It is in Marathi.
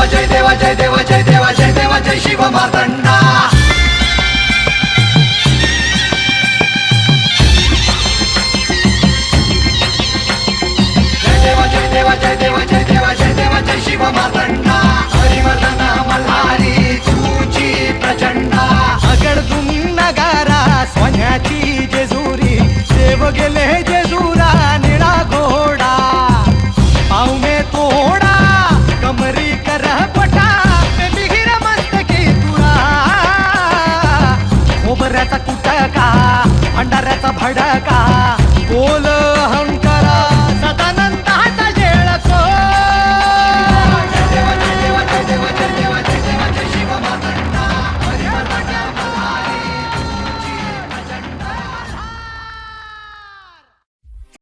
देवा जय देवा जय देवा जय देवा जय देवा जय शिव मार्तंडा जय देवा जय देवा जय देवा जय देवा जय देवा जय शिव मार्तंडा हरिवर्धन मल्हारी तुझी प्रचंडा. नगारा सोन्याची जेजुरी देव गेले भंडाऱ्याचा कुटका भंडाऱ्याचा भडका. बोल